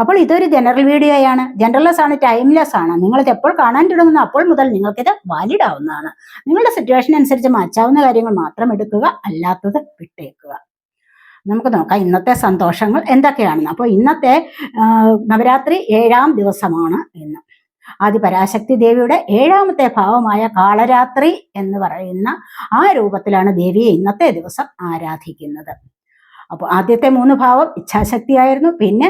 അപ്പോൾ ഇതൊരു ജനറൽ വീഡിയോയാണ് ജനറൽലെസ് ആണ് ടൈംലെസ് ആണ്. നിങ്ങളിത് എപ്പോൾ കാണാൻ തുടങ്ങുന്നു അപ്പോൾ മുതൽ നിങ്ങൾക്കിത് വാലിഡ് ആവുന്നതാണ്. നിങ്ങളുടെ സിറ്റുവേഷൻ അനുസരിച്ച് മാറ്റാവുന്ന കാര്യങ്ങൾ മാത്രം എടുക്കുക അല്ലാത്തത് വിട്ടേക്കുക. നമുക്ക് നോക്കാം ഇന്നത്തെ സന്തോഷങ്ങൾ എന്തൊക്കെയാണെന്ന്. അപ്പോൾ ഇന്നത്തെ നവരാത്രി ഏഴാം ദിവസമാണ് ഇന്ന്. ആദിപരാശക്തി ദേവിയുടെ ഏഴാമത്തെ ഭാവമായ കാളരാത്രി എന്ന് പറയുന്ന ആ രൂപത്തിലാണ് ദേവിയെ ഇന്നത്തെ ദിവസം ആരാധിക്കുന്നത്. അപ്പോൾ ആദ്യത്തെ മൂന്ന് ഭാവം ഇച്ഛാശക്തിയായിരുന്നു. പിന്നെ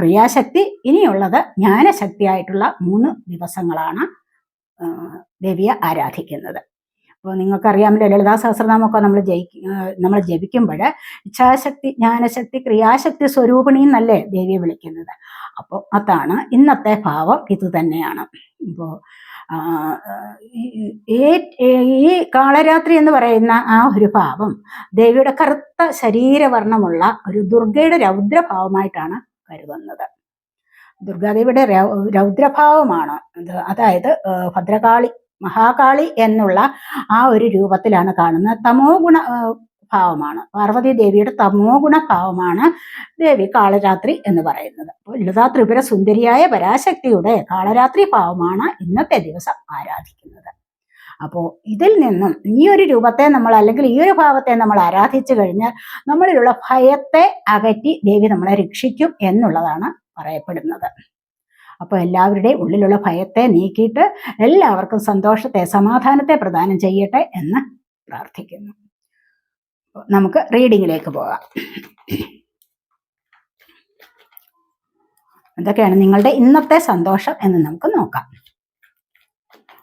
ക്രിയാശക്തി. ഇനിയുള്ളത് ജ്ഞാനശക്തിയായിട്ടുള്ള മൂന്ന് ദിവസങ്ങളാണ് ദേവിയെ ആരാധിക്കുന്നത്. അപ്പോൾ നിങ്ങൾക്കറിയാമല്ലോ ലളിതാ സഹസ്രനാമൊക്കെ നമ്മൾ ജയി നമ്മൾ ജപിക്കുമ്പോൾ ഇച്ഛാശക്തി ജ്ഞാനശക്തി ക്രിയാശക്തി സ്വരൂപിണി എന്നല്ലേ ദേവിയെ വിളിക്കുന്നത്. അപ്പോൾ അതാണ് ഇന്നത്തെ ഭാവം. ഇത് തന്നെയാണ്. ഇപ്പോൾ ഈ കാളരാത്രി എന്ന് പറയുന്ന ആ ഒരു ഭാവം ദേവിയുടെ കറുത്ത ശരീരവർണമുള്ള ഒരു ദുർഗയുടെ രൗദ്രഭാവമായിട്ടാണ് കരുതുന്നത്. ദുർഗാദേവിയുടെ രൗദ്രഭാവമാണ് അതായത് ഭദ്രകാളി മഹാകാളി എന്നുള്ള ആ ഒരു രൂപത്തിലാണ് കാണുന്നത്. തമോ ഗുണ ഭാവമാണ് പാർവതി ദേവിയുടെ തമോ ഗുണ ഭാവമാണ് ദേവി കാളരാത്രി എന്ന് പറയുന്നത്. അപ്പോൾ ലളിതാ ത്രിപുര സുന്ദരിയായ പരാശക്തിയുടെ കാളരാത്രി ഭാവമാണ് ഇന്നത്തെ ദിവസം ആരാധിക്കുന്നത്. അപ്പോൾ ഇതിൽ നിന്നും ഈ ഒരു രൂപത്തെ നമ്മൾ അല്ലെങ്കിൽ ഈ ഒരു ഭാവത്തെ നമ്മൾ ആരാധിച്ചു കഴിഞ്ഞാൽ നമ്മളിലുള്ള ഭയത്തെ അകറ്റി ദേവി നമ്മളെ രക്ഷിക്കും എന്നുള്ളതാണ് പറയപ്പെടുന്നത്. അപ്പോൾ എല്ലാവരുടെയും ഉള്ളിലുള്ള ഭയത്തെ നീക്കിയിട്ട് എല്ലാവർക്കും സന്തോഷത്തെ സമാധാനത്തെ പ്രദാനം ചെയ്യട്ടെ എന്ന് പ്രാർത്ഥിക്കുന്നു. നമുക്ക് റീഡിങ്ങിലേക്ക് പോകാം. എന്തൊക്കെയാണ് നിങ്ങളുടെ ഇന്നത്തെ സന്തോഷം എന്ന് നമുക്ക് നോക്കാം.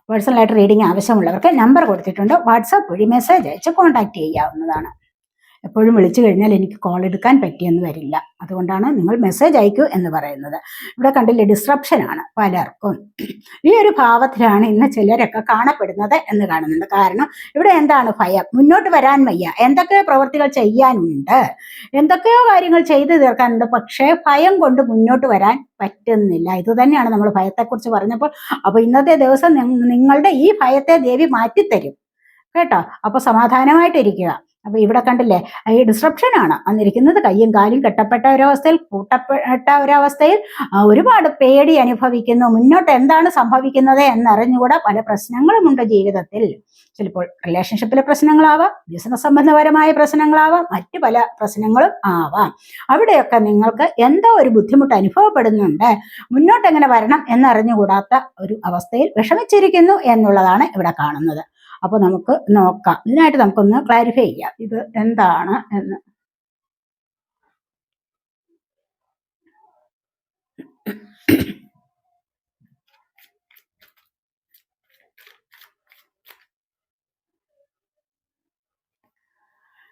പേഴ്സണലായിട്ട് റീഡിംഗ് ആവശ്യമുള്ളവർക്ക് നമ്പർ കൊടുത്തിട്ടുണ്ട്. വാട്സാപ്പ് വഴി മെസ്സേജ് അയച്ച് കോൺടാക്ട് ചെയ്യാവുന്നതാണ്. എപ്പോഴും വിളിച്ചു കഴിഞ്ഞാൽ എനിക്ക് കോൾ എടുക്കാൻ പറ്റിയെന്ന് വരില്ല. അതുകൊണ്ടാണ് നിങ്ങൾ മെസ്സേജ് അയക്കൂ എന്ന് പറയുന്നത്. ഇവിടെ കണ്ടില്ലേ ഡിസ്ട്രപ്ഷൻ ആണ് പലർക്കും. ഈ ഒരു ഭാവത്തിലാണ് ഇന്ന് ചിലരൊക്കെ കാണപ്പെടുന്നത് എന്ന് കാണുന്നുണ്ട്. കാരണം ഇവിടെ എന്താണ് ഭയം? മുന്നോട്ട് വരാൻ വയ്യ. എന്തൊക്കെയോ പ്രവൃത്തികൾ ചെയ്യാനുണ്ട്. എന്തൊക്കെയോ കാര്യങ്ങൾ ചെയ്തു തീർക്കാനുണ്ട്. പക്ഷേ ഭയം കൊണ്ട് മുന്നോട്ട് വരാൻ പറ്റുന്നില്ല. ഇത് തന്നെയാണ് നമ്മൾ ഭയത്തെക്കുറിച്ച് പറഞ്ഞപ്പോൾ അപ്പോൾ ഇന്നത്തെ ദിവസം നിങ്ങളുടെ ഈ ഭയത്തെ ദേവി മാറ്റിത്തരും. കേട്ടോ? അപ്പൊ സമാധാനമായിട്ടിരിക്കുക. അപ്പൊ ഇവിടെ കണ്ടില്ലേ ഈ ഡിസ്ട്രപ്ഷൻ ആണ്. അന്നിരിക്കുന്നത് കയ്യും കാലും കെട്ടപ്പെട്ട ഒരവസ്ഥയിൽ കൂട്ടപ്പെട്ട ഒരവസ്ഥയിൽ ഒരുപാട് പേടി അനുഭവിക്കുന്നു. മുന്നോട്ട് എന്താണ് സംഭവിക്കുന്നത് എന്നറിഞ്ഞുകൂടെ പല പ്രശ്നങ്ങളുമുണ്ട് ജീവിതത്തിൽ. ചിലപ്പോൾ റിലേഷൻഷിപ്പിലെ പ്രശ്നങ്ങളാവാം ബിസിനസ് സംബന്ധപരമായ പ്രശ്നങ്ങളാവാം മറ്റു പല പ്രശ്നങ്ങളും ആവാം. അവിടെയൊക്കെ നിങ്ങൾക്ക് എന്തോ ഒരു ബുദ്ധിമുട്ട് അനുഭവപ്പെടുന്നുണ്ട്. മുന്നോട്ട് എങ്ങനെ വരണം എന്നറിഞ്ഞുകൂടാത്ത ഒരു അവസ്ഥയിൽ വിഷമിച്ചിരിക്കുന്നു എന്നുള്ളതാണ് ഇവിടെ കാണുന്നത്. അപ്പൊ നമുക്ക് നോക്കാം. ഇതിനായിട്ട് നമുക്കൊന്ന് ക്ലാരിഫൈ ചെയ്യാം. ഇത് എന്താണ് എന്ന്.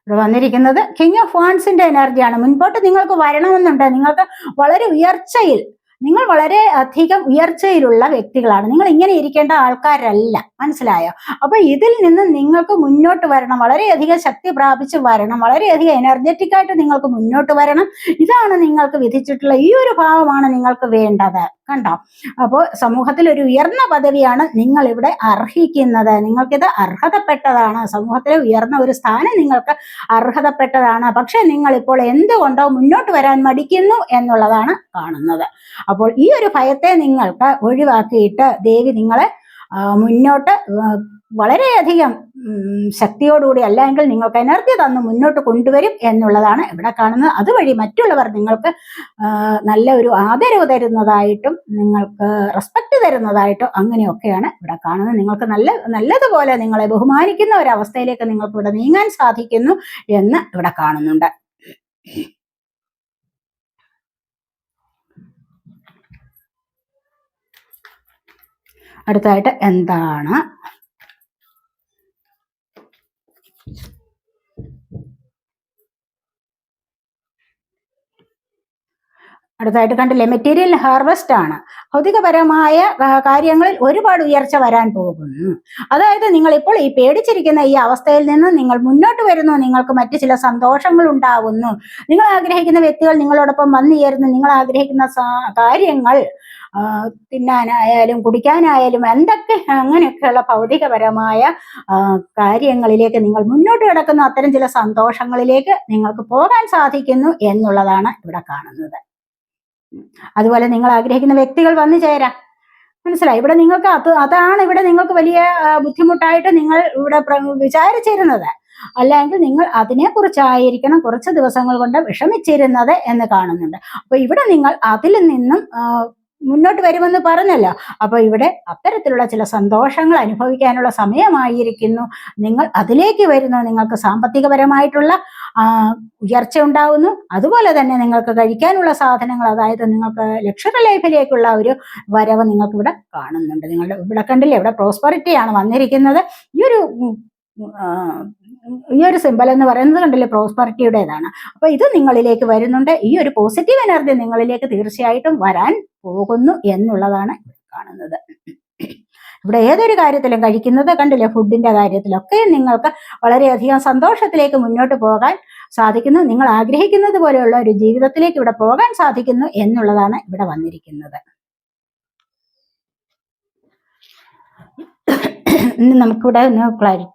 ഇവിടെ വന്നിരിക്കുന്നത് കിങ് ഓഫ് വാൺസിന്റെ എനർജിയാണ് മുൻപോട്ട് നിങ്ങൾക്ക് വരണമെന്നുണ്ട്. നിങ്ങൾക്ക് വളരെ ഉയർച്ചയിൽ നിങ്ങൾ വളരെ അധികം ഉയർച്ചയിലുള്ള വ്യക്തികളാണ്. നിങ്ങൾ ഇങ്ങനെ ഇരിക്കേണ്ട ആൾക്കാരല്ല. മനസ്സിലായോ? അപ്പൊ ഇതിൽ നിന്ന് നിങ്ങൾക്ക് മുന്നോട്ട് വരണം. വളരെയധികം ശക്തി പ്രാപിച്ച് വരണം. വളരെയധികം എനർജറ്റിക് ആയിട്ട് നിങ്ങൾക്ക് മുന്നോട്ട് വരണം. ഇതാണ് നിങ്ങൾക്ക് വിധിച്ചിട്ടുള്ള ഈ ഒരു ഭാവമാണ് നിങ്ങൾക്ക് വേണ്ടത്. കണ്ടോ? അപ്പോൾ സമൂഹത്തിൽ ഒരു ഉയർന്ന പദവിയാണ് നിങ്ങൾ ഇവിടെ അർഹിക്കുന്നത്. നിങ്ങൾക്കിത് അർഹതപ്പെട്ടതാണ്. സമൂഹത്തിലെ ഉയർന്ന ഒരു സ്ഥാനം നിങ്ങൾക്ക് അർഹതപ്പെട്ടതാണ്. പക്ഷെ നിങ്ങൾ ഇപ്പോൾ എന്തുകൊണ്ടോ മുന്നോട്ട് വരാൻ മടിക്കുന്നു എന്നുള്ളതാണ് കാണുന്നത്. അപ്പോൾ ഈ ഒരു ഭയത്തെ നിങ്ങൾക്ക് ഒഴിവാക്കിയിട്ട് ദേവി നിങ്ങളെ മുന്നോട്ട് വളരെയധികം ശക്തിയോടുകൂടി അല്ലെങ്കിൽ നിങ്ങൾക്ക് എനർജി തന്ന് മുന്നോട്ട് കൊണ്ടുവരും എന്നുള്ളതാണ് ഇവിടെ കാണുന്നത്. അതുവഴി മറ്റുള്ളവർ നിങ്ങൾക്ക് നല്ല ഒരു ആദരവ് തരുന്നതായിട്ടും നിങ്ങൾക്ക് റെസ്പെക്ട് തരുന്നതായിട്ടും അങ്ങനെയൊക്കെയാണ് ഇവിടെ കാണുന്നത്. നിങ്ങൾക്ക് നല്ല നല്ലതുപോലെ നിങ്ങളെ ബഹുമാനിക്കുന്ന ഒരവസ്ഥയിലേക്ക് നിങ്ങൾക്ക് ഇവിടെ നീങ്ങാൻ സാധിക്കുന്നു എന്ന് ഇവിടെ കാണുന്നുണ്ട്. അടുത്തായിട്ട് എന്താണ്? അടുത്തായിട്ട് കണ്ടില്ലേ? മെറ്റീരിയൽ ഹാർവെസ്റ്റ് ആണ്. ഭൗതികപരമായ കാര്യങ്ങളിൽ ഒരുപാട് ഉയർച്ച വരാൻ പോകുന്നു. അതായത് നിങ്ങൾ ഇപ്പോൾ ഈ പേടിച്ചിരിക്കുന്ന ഈ അവസ്ഥയിൽ നിന്ന് നിങ്ങൾ മുന്നോട്ട് വരുന്നു. നിങ്ങൾക്ക് മറ്റു ചില സന്തോഷങ്ങൾ ഉണ്ടാവുന്നു. നിങ്ങൾ ആഗ്രഹിക്കുന്ന വ്യക്തികൾ നിങ്ങളോടൊപ്പം വന്നു ചേരുന്നു. നിങ്ങൾ ആഗ്രഹിക്കുന്ന കാര്യങ്ങൾ തിന്നാനായാലും കുടിക്കാനായാലും എന്തൊക്കെ അങ്ങനെയൊക്കെയുള്ള ഭൗതികപരമായ കാര്യങ്ങളിലേക്ക് നിങ്ങൾ മുന്നോട്ട് കിടക്കുന്ന. അത്തരം ചില സന്തോഷങ്ങളിലേക്ക് നിങ്ങൾക്ക് പോകാൻ സാധിക്കുന്നു എന്നുള്ളതാണ് ഇവിടെ കാണുന്നത്. അതുപോലെ നിങ്ങൾ ആഗ്രഹിക്കുന്ന വ്യക്തികൾ വന്നു ചേരാം. മനസ്സിലായി? ഇവിടെ നിങ്ങൾക്ക് അത് അതാണ് ഇവിടെ നിങ്ങൾക്ക് വലിയ ബുദ്ധിമുട്ടായിട്ട് നിങ്ങൾ ഇവിടെ വിചാരിച്ചിരുന്നത്. അല്ലെങ്കിൽ നിങ്ങൾ അതിനെക്കുറിച്ചായിരിക്കണം കുറച്ച് ദിവസങ്ങൾ കൊണ്ട് വിഷമിച്ചിരുന്നത് എന്ന് കാണുന്നുണ്ട്. അപ്പൊ ഇവിടെ നിങ്ങൾ അതിൽ നിന്നും മുന്നോട്ട് വരുമെന്ന് പറഞ്ഞല്ലോ. അപ്പൊ ഇവിടെ അത്തരത്തിലുള്ള ചില സന്തോഷങ്ങൾ അനുഭവിക്കാനുള്ള സമയമായിരിക്കുന്നു. നിങ്ങൾ അതിലേക്ക് വരുന്നു. നിങ്ങൾക്ക് സാമ്പത്തികപരമായിട്ടുള്ള ഉയർച്ച ഉണ്ടാവുന്നു. അതുപോലെ തന്നെ നിങ്ങൾക്ക് കഴിക്കാനുള്ള സാധനങ്ങൾ അതായത് നിങ്ങൾക്ക് ലക്ഷറി ലൈഫിലേക്കുള്ള ഒരു വരവ് നിങ്ങൾക്ക് ഇവിടെ കാണുന്നുണ്ട്. നിങ്ങളുടെ ഇവിടെ കണ്ടില്ലേ? ഇവിടെ പ്രോസ്പെറിറ്റിയാണ് വന്നിരിക്കുന്നത്. ഈ ഒരു ഈ ഒരു സിമ്പൽ എന്ന് പറയുന്നത് കണ്ടില്ലേ പ്രോസ്പെറിറ്റിയുടേതാണ്. അപ്പൊ ഇത് നിങ്ങളിലേക്ക് വരുന്നുണ്ട്. ഈ ഒരു പോസിറ്റീവ് എനർജി നിങ്ങളിലേക്ക് തീർച്ചയായിട്ടും വരാൻ പോകുന്നു എന്നുള്ളതാണ് കാണുന്നത്. ഇവിടെ ഏതൊരു കാര്യത്തിലും കഴിക്കുന്നത് കണ്ടില്ലേ ഫുഡിന്റെ കാര്യത്തിലൊക്കെ നിങ്ങൾക്ക് വളരെയധികം സന്തോഷത്തിലേക്ക് മുന്നോട്ട് പോകാൻ സാധിക്കുന്നു. നിങ്ങൾ ആഗ്രഹിക്കുന്നത് പോലെയുള്ള ഒരു ജീവിതത്തിലേക്ക് ഇവിടെ പോകാൻ സാധിക്കുന്നു എന്നുള്ളതാണ് ഇവിടെ വന്നിരിക്കുന്നത്. നമുക്കിവിടെ ഒന്ന് ക്ലാരി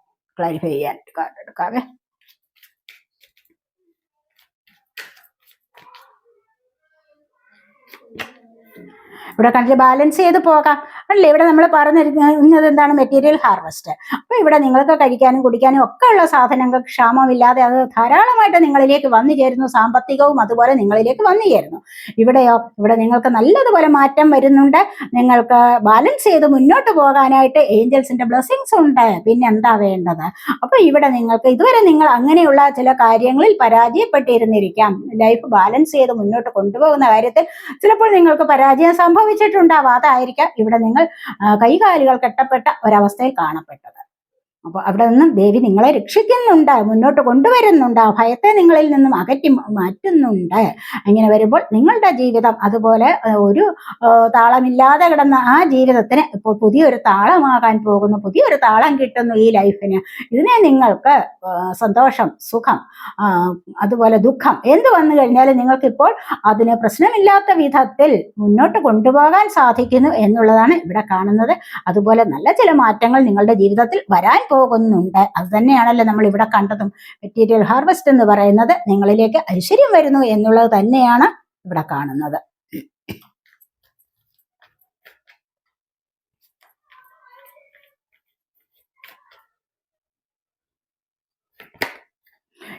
ക്ലാരിഫൈ ചെയ്യാൻ കാർഡ് എടുക്കാവേ ഇവിടെ കണ്ടില്ല ബാലൻസ് ചെയ്ത് പോകാം. അല്ലേ? ഇവിടെ നമ്മൾ പറഞ്ഞിരുന്നത് എന്താണ്? മെറ്റീരിയൽ ഹാർവസ്റ്റ് അപ്പൊ ഇവിടെ നിങ്ങൾക്ക് കഴിക്കാനും കുടിക്കാനും ഒക്കെ ഉള്ള സാധനങ്ങൾ ക്ഷാമമില്ലാതെ അത് ധാരാളമായിട്ട് നിങ്ങളിലേക്ക് വന്നു ചേരുന്നു. സാമ്പത്തികവും അതുപോലെ നിങ്ങളിലേക്ക് വന്നു ചേരുന്നു. ഇവിടെയോ ഇവിടെ നിങ്ങൾക്ക് നല്ലതുപോലെ മാറ്റം വരുന്നുണ്ട്. നിങ്ങൾക്ക് ബാലൻസ് ചെയ്ത് മുന്നോട്ട് പോകാനായിട്ട് ഏഞ്ചൽസിന്റെ ബ്ലെസ്സിങ്സ് ഉണ്ട്. പിന്നെ എന്താ വേണ്ടത്? അപ്പൊ ഇവിടെ നിങ്ങൾക്ക് ഇതുവരെ നിങ്ങൾ അങ്ങനെയുള്ള ചില കാര്യങ്ങളിൽ പരാജയപ്പെട്ടിരുന്നിരിക്കാം. ലൈഫ് ബാലൻസ് ചെയ്ത് മുന്നോട്ട് കൊണ്ടുപോകുന്ന കാര്യത്തിൽ ചിലപ്പോൾ നിങ്ങൾക്ക് പരാജയം സംഭവിച്ചിട്ടുണ്ടാവാം അതായിരിക്കാം ഇവിടെ നിങ്ങൾ കൈകാലുകൾ കെട്ടപ്പെട്ട ഒരവസ്ഥയിൽ കാണപ്പെട്ടത്. അപ്പൊ അവിടെ നിന്നും ദേവി നിങ്ങളെ രക്ഷിക്കുന്നുണ്ട് മുന്നോട്ട് കൊണ്ടുവരുന്നുണ്ട് ഭയത്തെ നിങ്ങളിൽ നിന്നും അകറ്റി മാറ്റുന്നുണ്ട്. അങ്ങനെ വരുമ്പോൾ നിങ്ങളുടെ ജീവിതം അതുപോലെ ഒരു താളമില്ലാതെ കിടന്ന ആ ജീവിതത്തിന് ഇപ്പോൾ പുതിയൊരു താളമാകാൻ പോകുന്നു പുതിയൊരു താളം കിട്ടുന്നു ഈ ലൈഫിന്. ഇതിനെ നിങ്ങൾക്ക് സന്തോഷം സുഖം അതുപോലെ ദുഃഖം എന്ത് വന്നു കഴിഞ്ഞാലും നിങ്ങൾക്കിപ്പോൾ അതിന് പ്രശ്നമില്ലാത്ത വിധത്തിൽ മുന്നോട്ട് കൊണ്ടുപോകാൻ സാധിക്കുന്നു എന്നുള്ളതാണ് ഇവിടെ കാണുന്നത്. അതുപോലെ നല്ല ചില മാറ്റങ്ങൾ നിങ്ങളുടെ ജീവിതത്തിൽ വരാൻ പോകുന്നുണ്ട്. അത് തന്നെയാണല്ലോ നമ്മൾ ഇവിടെ കണ്ടതും. മെറ്റീരിയൽ ഹാർവെസ്റ്റ് എന്ന് പറയുന്നത് നിങ്ങളിലേക്ക് ഐശ്വര്യം വരുന്നു എന്നുള്ളത് തന്നെയാണ് ഇവിടെ കാണുന്നത്.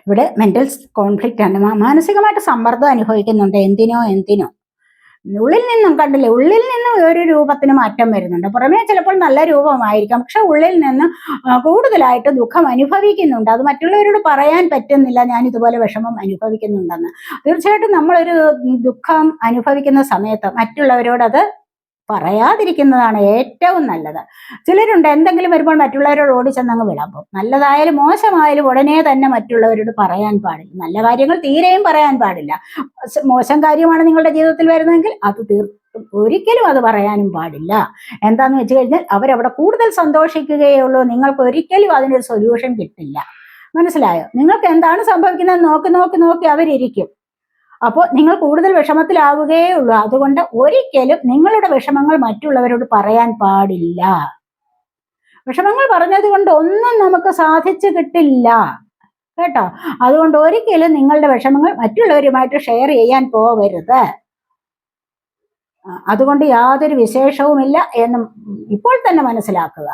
ഇവിടെ മെന്റൽ കോൺഫ്ലിക്റ്റ് ആണ്. മാനസികമായിട്ട് സമ്മർദ്ദം അനുഭവിക്കുന്നുണ്ട്. എന്തിനോ എന്തിനോ. ഉള്ളിൽ നിന്നും കണ്ടില്ലേ ഉള്ളിൽ നിന്നും ഒരു രൂപത്തിന് മാറ്റം വരുന്നുണ്ട്. പുറമേ ചിലപ്പോൾ നല്ല രൂപമായിരിക്കാം പക്ഷെ ഉള്ളിൽ നിന്ന് കൂടുതലായിട്ട് ദുഃഖം അനുഭവിക്കുന്നുണ്ട്. അത് മറ്റുള്ളവരോട് പറയാൻ പറ്റുന്നില്ല ഞാൻ ഇതുപോലെ വിഷമം അനുഭവിക്കുന്നുണ്ടെന്ന്. തീർച്ചയായിട്ടും നമ്മളൊരു ദുഃഖം അനുഭവിക്കുന്ന സമയത്ത് മറ്റുള്ളവരോട് അത് പറയാതിരിക്കുന്നതാണ് ഏറ്റവും നല്ലത്. ചിലരുണ്ട് എന്തെങ്കിലും വരുമ്പോൾ മറ്റുള്ളവരോട് ഓടി ചെന്നങ്ങ് വിളമ്പും. നല്ലതായാലും മോശമായാലും ഉടനെ തന്നെ മറ്റുള്ളവരോട് പറയാൻ പാടില്ല. നല്ല കാര്യങ്ങൾ തീരെയും പറയാൻ പാടില്ല. മോശം കാര്യമാണ് നിങ്ങളുടെ ജീവിതത്തിൽ വരുന്നതെങ്കിൽ അത് തീർത്തും ഒരിക്കലും അത് പറയാനും പാടില്ല. എന്താന്ന് വെച്ച് കഴിഞ്ഞാൽ അവരവിടെ കൂടുതൽ സന്തോഷിക്കുകയുള്ളൂ നിങ്ങൾക്ക് ഒരിക്കലും അതിനൊരു സൊല്യൂഷൻ കിട്ടില്ല. മനസ്സിലായോ? നിങ്ങൾക്ക് എന്താണ് സംഭവിക്കുന്നത് നോക്കി നോക്കി നോക്കി അവരിയ്ക്കും അപ്പോൾ നിങ്ങൾ കൂടുതൽ വിഷമത്തിലാവുകയേ ഉള്ളൂ അതുകൊണ്ട് ഒരിക്കലും നിങ്ങളുടെ വിഷമങ്ങൾ മറ്റുള്ളവരോട് പറയാൻ പാടില്ല. വിഷമങ്ങൾ പറഞ്ഞത് കൊണ്ട് ഒന്നും നമുക്ക് സാധിച്ചു കിട്ടില്ല. കേട്ടോ? അതുകൊണ്ട് ഒരിക്കലും നിങ്ങളുടെ വിഷമങ്ങൾ മറ്റുള്ളവരുമായിട്ട് ഷെയർ ചെയ്യാൻ പോവരുത്. അതുകൊണ്ട് യാതൊരു വിശേഷവുമില്ല എന്ന് ഇപ്പോൾ തന്നെ മനസ്സിലാക്കുക.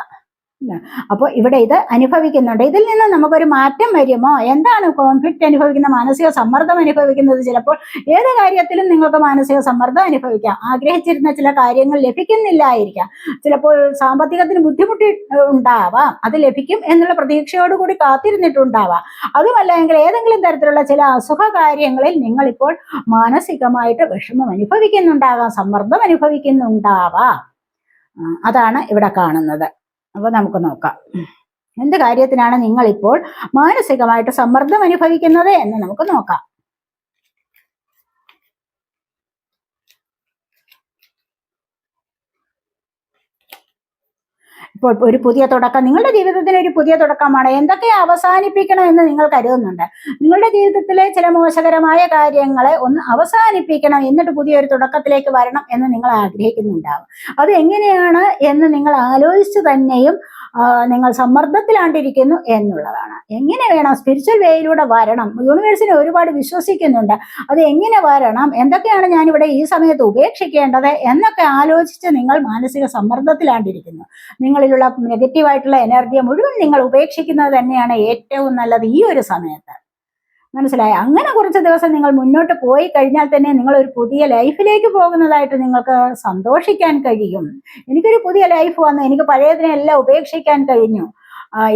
അപ്പോൾ ഇവിടെ ഇത് അനുഭവിക്കുന്നുണ്ട്. ഇതിൽ നിന്ന് നമുക്കൊരു മാറ്റം വരുമോ? എന്താണ് കോൺഫ്ലിക്റ്റ് അനുഭവിക്കുന്ന മാനസിക സമ്മർദ്ദം അനുഭവിക്കുന്നത്? ചിലപ്പോൾ ഏത് കാര്യത്തിലും നിങ്ങൾക്ക് മാനസിക സമ്മർദ്ദം അനുഭവിക്കാം. ആഗ്രഹിച്ചിരുന്ന ചില കാര്യങ്ങൾ ലഭിക്കുന്നില്ലായിരിക്കാം. ചിലപ്പോൾ സാമ്പത്തികത്തിന് ബുദ്ധിമുട്ട് ഉണ്ടാവാം. അത് ലഭിക്കും എന്നുള്ള പ്രതീക്ഷയോടുകൂടി കാത്തിരുന്നിട്ടുണ്ടാവാം. അതുമല്ല എങ്കിൽ ഏതെങ്കിലും തരത്തിലുള്ള ചില അസുഖ കാര്യങ്ങളിൽ നിങ്ങളിപ്പോൾ മാനസികമായിട്ട് വിഷമം അനുഭവിക്കുന്നുണ്ടാകാം സമ്മർദ്ദം അനുഭവിക്കുന്നുണ്ടാവാം. അതാണ് ഇവിടെ കാണുന്നത്. അപ്പൊ നമുക്ക് നോക്കാം. എന്ത് കാര്യത്തിനാണ് നിങ്ങളിപ്പോൾ മാനസികമായിട്ട് സമ്മർദ്ദം അനുഭവിക്കുന്നത് എന്ന് നമുക്ക് നോക്കാം. ഇപ്പോൾ ഒരു പുതിയ തുടക്കം നിങ്ങളുടെ ജീവിതത്തിന് ഒരു പുതിയ തുടക്കമാണ്. എന്തൊക്കെ അവസാനിപ്പിക്കണം എന്ന് നിങ്ങൾ കരുതുന്നുണ്ട്? നിങ്ങളുടെ ജീവിതത്തിലെ ചില മോശകരമായ കാര്യങ്ങളെ ഒന്ന് അവസാനിപ്പിക്കണം. എന്നിട്ട് പുതിയൊരു തുടക്കത്തിലേക്ക് വരണം എന്ന് നിങ്ങൾ ആഗ്രഹിക്കുന്നുണ്ടാവും. അത് എങ്ങനെയാണ് എന്ന് നിങ്ങൾ ആലോചിച്ച് തന്നെയും നിങ്ങൾ സമ്മർദ്ദത്തിലാണ്ടിരിക്കുന്നു എന്നുള്ളതാണ്. എങ്ങനെ വേണം സ്പിരിച്വൽ വേയിലൂടെ വരണം? യൂണിവേഴ്സിനെ ഒരുപാട് വിശ്വസിക്കുന്നുണ്ട്. അത് എങ്ങനെ വരണം? എന്തൊക്കെയാണ് ഞാനിവിടെ ഈ സമയത്ത് ഉപേക്ഷിക്കേണ്ടത്? എന്നൊക്കെ ആലോചിച്ച് നിങ്ങൾ മാനസിക സമ്മർദ്ദത്തിലാണ്ടിരിക്കുന്നു. നിങ്ങളിലുള്ള നെഗറ്റീവായിട്ടുള്ള എനർജിയെ മുഴുവൻ നിങ്ങൾ ഉപേക്ഷിക്കുന്നത് തന്നെയാണ് ഏറ്റവും നല്ലത് ഈ ഒരു സമയത്ത്. മനസ്സിലായി? അങ്ങനെ കുറച്ച് ദിവസം നിങ്ങൾ മുന്നോട്ട് പോയി കഴിഞ്ഞാൽ തന്നെ നിങ്ങൾ ഒരു പുതിയ ലൈഫിലേക്ക് പോകുന്നതായിട്ട് നിങ്ങൾക്ക് സന്തോഷിക്കാൻ കഴിയും. എനിക്കൊരു പുതിയ ലൈഫ് വന്നു. എനിക്ക് പഴയതിനെല്ലാം ഉപേക്ഷിക്കാൻ കഴിഞ്ഞു.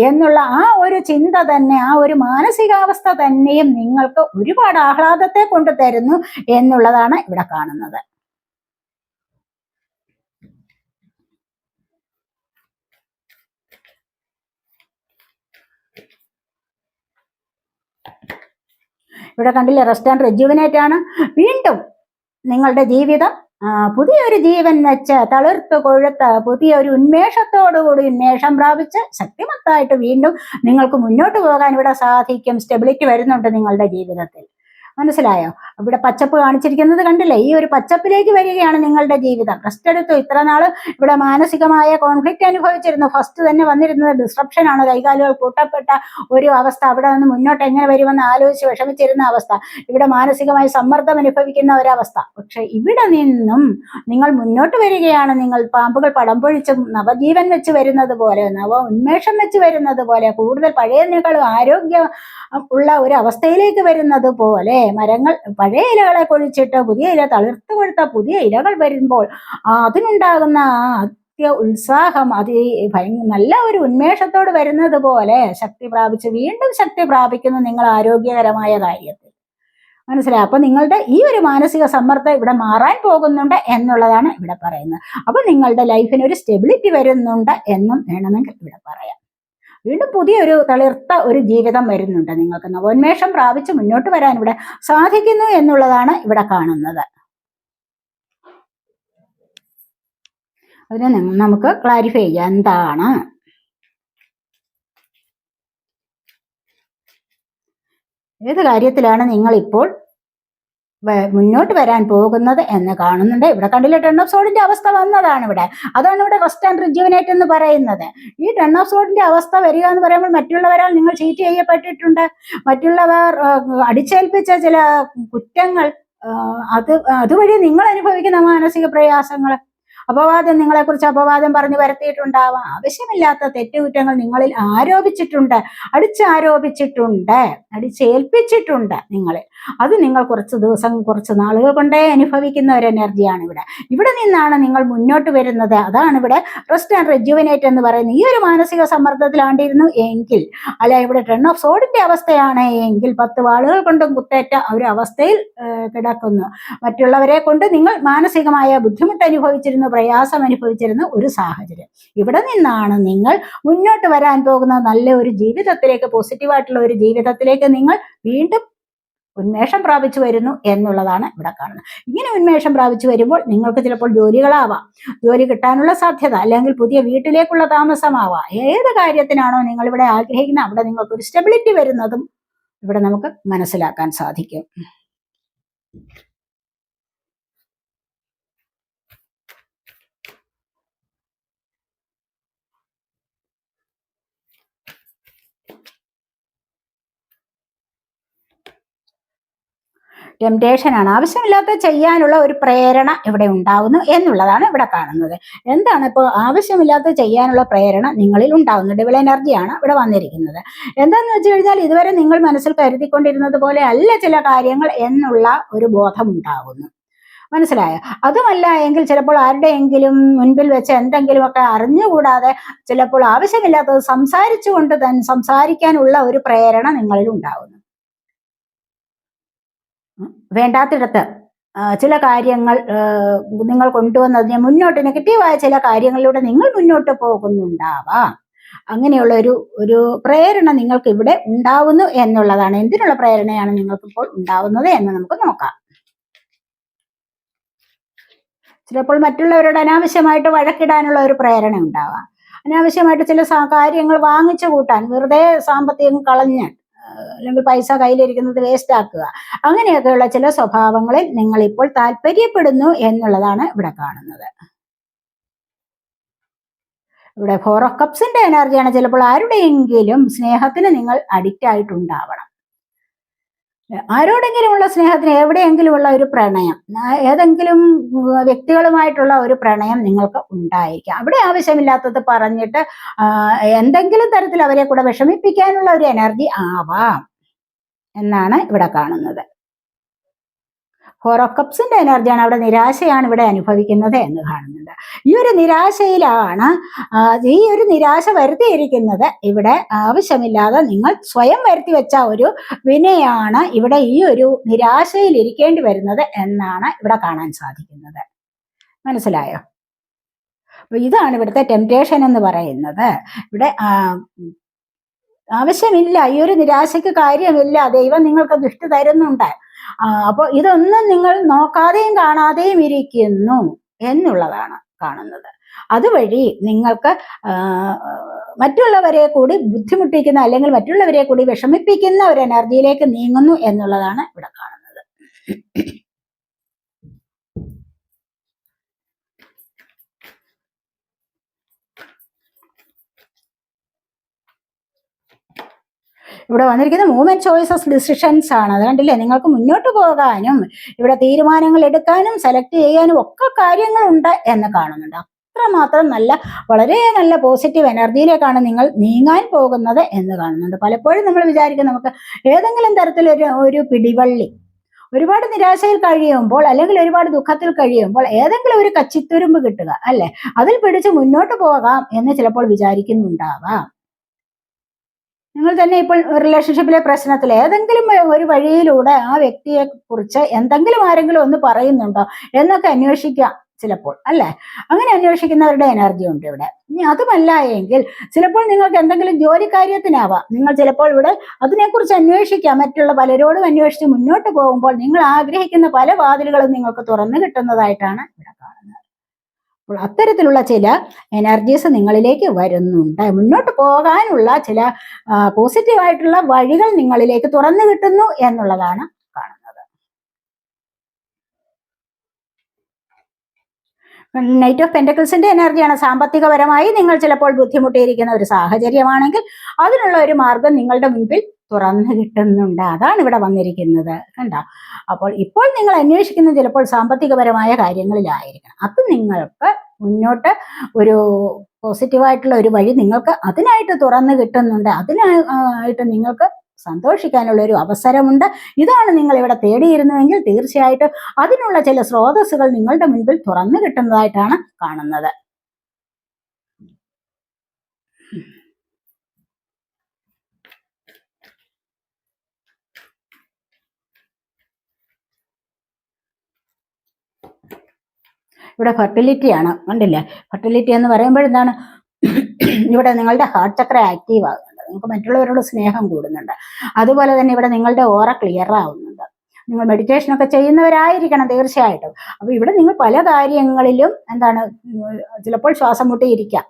എന്നുള്ള ആ ഒരു ചിന്ത തന്നെ ആ ഒരു മാനസികാവസ്ഥ തന്നെയും നിങ്ങൾക്ക് ഒരുപാട് ആഹ്ലാദത്തെ കൊണ്ടു തരുന്നു എന്നുള്ളതാണ് ഇവിടെ കാണുന്നത്. ഇവിടെ കണ്ടില്ലേ റെസ്റ്റ് ആൻഡ് റെജ്യൂവിനേറ്റ് ആണ്. വീണ്ടും നിങ്ങളുടെ ജീവിതം പുതിയൊരു ജീവൻ വെച്ച് തളിർത്ത് കൊഴുത്ത് പുതിയൊരു ഉന്മേഷത്തോടുകൂടി ഉന്മേഷം പ്രാപിച്ച് ശക്തിമത്തായിട്ട് വീണ്ടും നിങ്ങൾക്ക് മുന്നോട്ട് പോകാൻ ഇവിടെ സാധിക്കും. സ്റ്റെബിലിറ്റി വരുന്നുണ്ട് നിങ്ങളുടെ ജീവിതത്തിൽ. മനസ്സിലായോ? ഇവിടെ പച്ചപ്പ് കാണിച്ചിരിക്കുന്നത് കണ്ടില്ലേ? ഈ ഒരു പച്ചപ്പിലേക്ക് വരികയാണ് നിങ്ങളുടെ ജീവിതം. റെസ്റ്റ് എടുത്തു. ഇത്ര നാൾ ഇവിടെ മാനസികമായ കോൺഫ്ലിക്റ്റ് അനുഭവിച്ചിരുന്നു. ഫസ്റ്റ് തന്നെ വന്നിരുന്നത് ഡിസ്ട്രപ്ഷൻ ആണ്. കൈകാലുകൾ കൂട്ടപ്പെട്ട ഒരു അവസ്ഥ. അവിടെ നിന്ന് മുന്നോട്ട് എങ്ങനെ വരുമെന്ന് ആലോചിച്ച് വിഷമിച്ചിരുന്ന അവസ്ഥ. ഇവിടെ മാനസികമായി സമ്മർദ്ദം അനുഭവിക്കുന്ന ഒരവസ്ഥ. പക്ഷെ ഇവിടെ നിന്നും നിങ്ങൾ മുന്നോട്ട് വരികയാണ്. നിങ്ങൾ പാമ്പുകൾ പടം പൊഴിച്ചും നവജീവൻ വെച്ച് വരുന്നത് പോലെ നവ ഉന്മേഷം വെച്ച് വരുന്നത് പോലെ കൂടുതൽ പഴയതിനേക്കാളും ആരോഗ്യം ഉള്ള ഒരു അവസ്ഥയിലേക്ക് വരുന്നത് പോലെ മരങ്ങൾ പഴയ ഇലകളെ കൊഴിച്ചിട്ട് പുതിയ ഇല തളിർത്ത് കൊഴുത്ത പുതിയ ഇലകൾ വരുമ്പോൾ അതിനുണ്ടാകുന്ന അത്യ ഉത്സാഹം അത് നല്ല ഒരു ഉന്മേഷത്തോട് വരുന്നത് പോലെ ശക്തി പ്രാപിച്ച് വീണ്ടും ശക്തി പ്രാപിക്കുന്നു നിങ്ങൾ ആരോഗ്യകരമായ കാര്യത്തിൽ. മനസ്സിലായി? അപ്പൊ നിങ്ങളുടെ ഈ ഒരു മാനസിക സമ്മർദ്ദം ഇവിടെ മാറാൻ പോകുന്നുണ്ട് എന്നുള്ളതാണ് ഇവിടെ പറയുന്നത്. അപ്പൊ നിങ്ങളുടെ ലൈഫിന് ഒരു സ്റ്റെബിലിറ്റി വരുന്നുണ്ട് എന്നും വേണമെങ്കിൽ ഇവിടെ പറയാം. വീണ്ടും പുതിയൊരു തളിർത്ത ഒരു ജീവിതം വരുന്നുണ്ട് നിങ്ങൾക്ക്. നവോന്മേഷം പ്രാപിച്ച് മുന്നോട്ട് വരാൻ ഇവിടെ സാധിക്കുന്നു എന്നുള്ളതാണ് ഇവിടെ കാണുന്നത്. അതിനെ നമുക്ക് ക്ലാരിഫൈ ചെയ്യാം. എന്താണ്? ഏത് കാര്യത്തിലാണ് വ- മുന്നോട്ട് വരാൻ പോകുന്നത് എന്ന് കാണുന്നുണ്ട്. ഇവിടെ കണ്ടില്ല ടെൺ ഓഫ് സോഡിന്റെ അവസ്ഥ വന്നതാണ് ഇവിടെ. അതാണ് ഇവിടെ റെസ്റ്റ് ആൻഡ് റിജുവിനേറ്റ് എന്ന് പറയുന്നത്. ഈ ടെൺ ഓഫ് സോഡിന്റെ അവസ്ഥ വരിക എന്ന് പറയുമ്പോൾ മറ്റുള്ളവരാൽ നിങ്ങൾ ചീറ്റ് ചെയ്യപ്പെട്ടിട്ടുണ്ട്. മറ്റുള്ളവർ അടിച്ചേൽപ്പിച്ച ചില കുറ്റങ്ങൾ അത് അതുവഴി നിങ്ങൾ അനുഭവിക്കുന്ന മാനസിക പ്രയാസങ്ങൾ അപവാദം നിങ്ങളെക്കുറിച്ച് അപവാദം പറഞ്ഞു വരുത്തിയിട്ടുണ്ടാവാം ആവശ്യമില്ലാത്ത തെറ്റുകുറ്റങ്ങൾ നിങ്ങളിൽ ആരോപിച്ചിട്ടുണ്ട്. അടിച്ചാരോപിച്ചിട്ടുണ്ട്. അടിച്ചേൽപ്പിച്ചിട്ടുണ്ട് നിങ്ങളിൽ. അത് നിങ്ങൾ കുറച്ച് ദിവസം കുറച്ച് നാളുകൾ കൊണ്ടേ അനുഭവിക്കുന്ന ഒരു എനർജിയാണ് ഇവിടെ. ഇവിടെ നിന്നാണ് നിങ്ങൾ മുന്നോട്ട് വരുന്നത്. അതാണ് ഇവിടെ റെസ്റ്റ് ആൻഡ് റെജുവിനേറ്റ് എന്ന് പറയുന്നത്. ഈ ഒരു മാനസിക സമ്മർദ്ദത്തിലാണ്ടിരുന്നു എങ്കിൽ അല്ല ഇവിടെ ടെൺ ഓഫ് സോഡിന്റെ അവസ്ഥയാണ് എങ്കിൽ പത്ത് വാളുകൾ കൊണ്ടും കുത്തേറ്റ ഒരു അവസ്ഥയിൽ കിടക്കുന്നു. മറ്റുള്ളവരെ കൊണ്ട് നിങ്ങൾ മാനസികമായ ബുദ്ധിമുട്ട് അനുഭവിച്ചിരുന്നു പ്രയാസം അനുഭവിച്ചിരുന്ന ഒരു സാഹചര്യം. ഇവിടെ നിന്നാണ് നിങ്ങൾ മുന്നോട്ട് വരാൻ പോകുന്ന നല്ല ഒരു ജീവിതത്തിലേക്ക് പോസിറ്റീവായിട്ടുള്ള ഒരു ജീവിതത്തിലേക്ക് നിങ്ങൾ വീണ്ടും ഉന്മേഷം പ്രാപിച്ചു വരുന്നു എന്നുള്ളതാണ് ഇവിടെ കാണുന്നത്. ഇങ്ങനെ ഉന്മേഷം പ്രാപിച്ചു വരുമ്പോൾ നിങ്ങൾക്ക് ചിലപ്പോൾ ജോലികളാവാം. ജോലി കിട്ടാനുള്ള സാധ്യത അല്ലെങ്കിൽ പുതിയ വീട്ടിലേക്കുള്ള താമസമാവാം. ഏത് കാര്യത്തിനാണോ നിങ്ങൾ ഇവിടെ ആഗ്രഹിക്കുന്നത് അവിടെ നിങ്ങൾക്ക് ഒരു സ്റ്റെബിലിറ്റി വരുന്നതും ഇവിടെ നമുക്ക് മനസ്സിലാക്കാൻ സാധിക്കും. ടെംപ്ടേഷൻ ആണ്. ആവശ്യമില്ലാത്ത ചെയ്യാനുള്ള ഒരു പ്രേരണ ഇവിടെ ഉണ്ടാവുന്നു എന്നുള്ളതാണ് ഇവിടെ കാണുന്നത്. എന്താണ് ഇപ്പോൾ ആവശ്യമില്ലാത്ത ചെയ്യാനുള്ള പ്രേരണ നിങ്ങളിൽ ഉണ്ടാകുന്നു ഡിവിൾ എനർജിയാണ് ഇവിടെ വന്നിരിക്കുന്നത്. എന്താന്ന് വെച്ച് കഴിഞ്ഞാൽ ഇതുവരെ നിങ്ങൾ മനസ്സിൽ കരുതിക്കൊണ്ടിരുന്നത് പോലെ അല്ല ചില കാര്യങ്ങൾ എന്നുള്ള ഒരു ബോധം ഉണ്ടാകുന്നു മനസ്സിലായോ? അതുമല്ല എങ്കിൽ ചിലപ്പോൾ ആരുടെയെങ്കിലും മുൻപിൽ വെച്ച് എന്തെങ്കിലുമൊക്കെ അറിഞ്ഞുകൂടാതെ ചിലപ്പോൾ ആവശ്യമില്ലാത്തത് സംസാരിച്ചുകൊണ്ട് തന്നെ സംസാരിക്കാനുള്ള ഒരു പ്രേരണ നിങ്ങളിൽ ഉണ്ടാകുന്നു വേണ്ടാത്തിടത്ത്. ചില കാര്യങ്ങൾ നിങ്ങൾ കൊണ്ടുവന്നതിനെ മുന്നോട്ട് നെഗറ്റീവായ ചില കാര്യങ്ങളിലൂടെ നിങ്ങൾ മുന്നോട്ട് പോകുന്നുണ്ടാവാം. അങ്ങനെയുള്ള ഒരു ഒരു പ്രേരണ നിങ്ങൾക്ക് ഇവിടെ ഉണ്ടാവുന്നു എന്നുള്ളതാണ്. എന്തിനുള്ള പ്രേരണയാണ് നിങ്ങൾക്ക് ഇപ്പോൾ ഉണ്ടാവുന്നത് എന്ന് നമുക്ക് നോക്കാം. ചിലപ്പോൾ മറ്റുള്ളവരോട് അനാവശ്യമായിട്ട് വഴക്കിടാനുള്ള ഒരു പ്രേരണ ഉണ്ടാവാം. അനാവശ്യമായിട്ട് ചില കാര്യങ്ങൾ വാങ്ങിച്ചു കൂട്ടാൻ വെറുതെ സാമ്പത്തികം കളഞ്ഞ് അല്ലെങ്കിൽ പൈസ കയ്യിലിരിക്കുന്നത് വേസ്റ്റ് ആക്കുക. അങ്ങനെയൊക്കെയുള്ള ചില സ്വഭാവങ്ങളിൽ നിങ്ങൾ ഇപ്പോൾ താല്പര്യപ്പെടുന്നു എന്നുള്ളതാണ് ഇവിടെ കാണുന്നത്. ഇവിടെ ഫോർ ഓഫ് കപ്സിന്റെ എനർജിയാണ് ചിലപ്പോൾ ആരുടെയെങ്കിലും സ്നേഹത്തിന് നിങ്ങൾ അഡിക്റ്റ് ആയിട്ടുണ്ടാവണം. ആരോടെങ്കിലുമുള്ള സ്നേഹത്തിന് എവിടെയെങ്കിലുമുള്ള ഒരു പ്രണയം ഏതെങ്കിലും വ്യക്തികളുമായിട്ടുള്ള ഒരു പ്രണയം നിങ്ങൾക്ക് ഉണ്ടായിരിക്കാം. അവിടെ ആവശ്യമില്ലാത്തത് പറഞ്ഞിട്ട് എന്തെങ്കിലും തരത്തിൽ അവരെ കൂടെ വിഷമിപ്പിക്കാനുള്ള ഒരു എനർജി ആവാം എന്നാണ് ഇവിടെ കാണുന്നത്. ഫോർ ഓഫ് കപ്സിന്റെ എനർജിയാണ് അവിടെ നിരാശയാണ് ഇവിടെ അനുഭവിക്കുന്നത് എന്ന് കാണുന്നുണ്ട്. ഈ ഒരു നിരാശയിലാണ് ഈ ഒരു നിരാശ വരുത്തിയിരിക്കുന്നത് ഇവിടെ ആവശ്യമില്ലാതെ നിങ്ങൾ സ്വയം വരുത്തി വെച്ച ഒരു വിനയാണ് ഇവിടെ ഈ ഒരു നിരാശയിൽ ഇരിക്കേണ്ടി വരുന്നത് എന്നാണ് ഇവിടെ കാണാൻ സാധിക്കുന്നത്. മനസ്സിലായോ? ഇതാണ് ഇവിടുത്തെ ടെംപ്റ്റേഷൻ എന്ന് പറയുന്നത്. ഇവിടെ ആവശ്യമില്ല ഈ ഒരു നിരാശയ്ക്ക് കാര്യമില്ല ദൈവം നിങ്ങൾക്ക് ദൃഷ്ടി തരുന്നുണ്ട്. ആ, അപ്പൊ ഇതൊന്നും നിങ്ങൾ നോക്കാതെയും കാണാതെയും ഇരിക്കുന്നു എന്നുള്ളതാണ് കാണുന്നത്. അതുവഴി നിങ്ങൾക്ക് മറ്റുള്ളവരെ കൂടി ബുദ്ധിമുട്ടിക്കുന്ന അല്ലെങ്കിൽ മറ്റുള്ളവരെ കൂടി വിഷമിപ്പിക്കുന്ന ഒരു എനർജിയിലേക്ക് നീങ്ങുന്നു എന്നുള്ളതാണ് ഇവിടെ കാണുന്നത്. ഇവിടെ വന്നിരിക്കുന്ന മൂവ്മെന്റ് ചോയ്സസ് ഡിസിഷൻസ് ആണ്. അത് നിങ്ങൾക്ക് മുന്നോട്ട് പോകാനും ഇവിടെ തീരുമാനങ്ങൾ എടുക്കാനും സെലക്ട് ചെയ്യാനും ഒക്കെ കാര്യങ്ങളുണ്ട് എന്ന് കാണുന്നുണ്ട്. അത്രമാത്രം നല്ല വളരെ നല്ല പോസിറ്റീവ് എനർജിയിലേക്കാണ് നിങ്ങൾ നീങ്ങാൻ പോകുന്നത് എന്ന് കാണുന്നുണ്ട്. പലപ്പോഴും നമ്മൾ വിചാരിക്കും നമുക്ക് ഏതെങ്കിലും തരത്തിലൊരു ഒരു പിടിവള്ളി ഒരുപാട് നിരാശയിൽ കഴിയുമ്പോൾ അല്ലെങ്കിൽ ഒരുപാട് ദുഃഖത്തിൽ കഴിയുമ്പോൾ ഏതെങ്കിലും ഒരു കച്ചിത്തുരുമ്പ് കിട്ടുക അല്ലെ? അതിൽ പിടിച്ച് മുന്നോട്ട് പോകാം എന്ന് ചിലപ്പോൾ വിചാരിക്കുന്നുണ്ടാവാം. നിങ്ങൾ തന്നെ ഇപ്പോൾ റിലേഷൻഷിപ്പിലെ പ്രശ്നത്തിൽ ഏതെങ്കിലും ഒരു വഴിയിലൂടെ ആ വ്യക്തിയെ കുറിച്ച് എന്തെങ്കിലും ആരെങ്കിലും ഒന്ന് പറയുന്നുണ്ടോ എന്നൊക്കെ അന്വേഷിക്കുക ചിലപ്പോൾ അല്ലെ? അങ്ങനെ അന്വേഷിക്കുന്നവരുടെ എനർജി ഉണ്ട് ഇവിടെ. ഇനി അതുമല്ല എങ്കിൽ ചിലപ്പോൾ നിങ്ങൾക്ക് എന്തെങ്കിലും ജോലി കാര്യത്തിനാവാം നിങ്ങൾ ചിലപ്പോൾ ഇവിടെ അതിനെക്കുറിച്ച് അന്വേഷിക്കാം. മറ്റുള്ള പലരോടും അന്വേഷിച്ച് മുന്നോട്ട് പോകുമ്പോൾ നിങ്ങൾ ആഗ്രഹിക്കുന്ന പല വാതിലുകളും നിങ്ങൾക്ക് തുറന്നു കിട്ടുന്നതായിട്ടാണ് ഇവിടെ അപ്പോൾ അത്തരത്തിലുള്ള ചില എനർജീസ് നിങ്ങളിലേക്ക് വരുന്നുണ്ട്. മുന്നോട്ട് പോകാനുള്ള ചില പോസിറ്റീവായിട്ടുള്ള വഴികൾ നിങ്ങളിലേക്ക് തുറന്നു കിട്ടുന്നു എന്നുള്ളതാണ് കാണുന്നത്. നൈറ്റ് ഓഫ് പെന്റക്കിൾസിന്റെ എനർജിയാണ് സാമ്പത്തികപരമായി നിങ്ങൾ ചിലപ്പോൾ ബുദ്ധിമുട്ടിയിരിക്കുന്ന ഒരു സാഹചര്യമാണെങ്കിൽ അതിനുള്ള ഒരു മാർഗം നിങ്ങളുടെ മുൻപിൽ തുറന്നു കിട്ടുന്നുണ്ട്. അതാണ് ഇവിടെ വന്നിരിക്കുന്നത്. കണ്ട? അപ്പോൾ ഇപ്പോൾ നിങ്ങൾ അന്വേഷിക്കുന്നത് ചിലപ്പോൾ സാമ്പത്തികപരമായ കാര്യങ്ങളിലായിരിക്കണം. അത് നിങ്ങൾക്ക് മുന്നോട്ട് ഒരു പോസിറ്റീവായിട്ടുള്ള ഒരു വഴി നിങ്ങൾക്ക് അതിനായിട്ട് തുറന്നു കിട്ടുന്നുണ്ട്. അതിനായിട്ട് നിങ്ങൾക്ക് സന്തോഷിക്കാനുള്ള ഒരു അവസരമുണ്ട്. ഇതാണ് നിങ്ങൾ ഇവിടെ തേടിയിരുന്നുവെങ്കിൽ തീർച്ചയായിട്ടും അതിനുള്ള ചില സ്രോതസ്സുകൾ നിങ്ങളുടെ മുൻപിൽ തുറന്നു കിട്ടുന്നതായിട്ടാണ് കാണുന്നത്. ഇവിടെ ഫെർട്ടിലിറ്റി ആണ് കണ്ടില്ലേ? ഫെർട്ടിലിറ്റി എന്ന് പറയുമ്പോഴെന്താണ് ഇവിടെ നിങ്ങളുടെ ഹാർട്ട് ചക്ര ആക്റ്റീവ് ആകുന്നുണ്ട്. നിങ്ങൾക്ക് മറ്റുള്ളവരോട് സ്നേഹം കൂടുന്നുണ്ട്. അതുപോലെ തന്നെ ഇവിടെ നിങ്ങളുടെ ഓറ ക്ലിയർ ആവുന്നുണ്ട്. നിങ്ങൾ മെഡിറ്റേഷൻ ഒക്കെ ചെയ്യുന്നവരായിരിക്കണം തീർച്ചയായിട്ടും. അപ്പൊ ഇവിടെ നിങ്ങൾ പല കാര്യങ്ങളിലും എന്താണ് ചിലപ്പോൾ ശ്വാസം മുട്ടിയിരിക്കാം.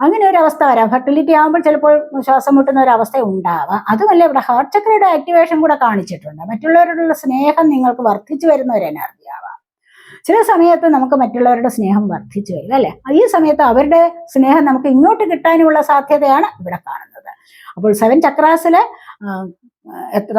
അങ്ങനെ ഒരു അവസ്ഥ വരാം. ഫെർട്ടിലിറ്റി ആകുമ്പോൾ ചിലപ്പോൾ ശ്വാസം മുട്ടുന്ന ഒരു അവസ്ഥ ഉണ്ടാവാം. അതുമല്ല ഇവിടെ ഹാർട്ട് ചക്രയുടെ ആക്ടിവേഷൻ കൂടെ കാണിച്ചിട്ടുണ്ട്. മറ്റുള്ളവരോടുള്ള സ്നേഹം നിങ്ങൾക്ക് വർദ്ധിച്ചു വരുന്ന ഒരു എനർജി ആവാം ചില സമയത്ത് നമുക്ക് മറ്റുള്ളവരുടെ സ്നേഹം വർദ്ധിച്ചു വരും അല്ലെ? ഈ സമയത്ത് അവരുടെ സ്നേഹം നമുക്ക് ഇങ്ങോട്ട് കിട്ടാനുള്ള സാധ്യതയാണ് ഇവിടെ കാണുന്നത്. അപ്പോൾ സെവൻ ചക്രാസിൽ എത്ര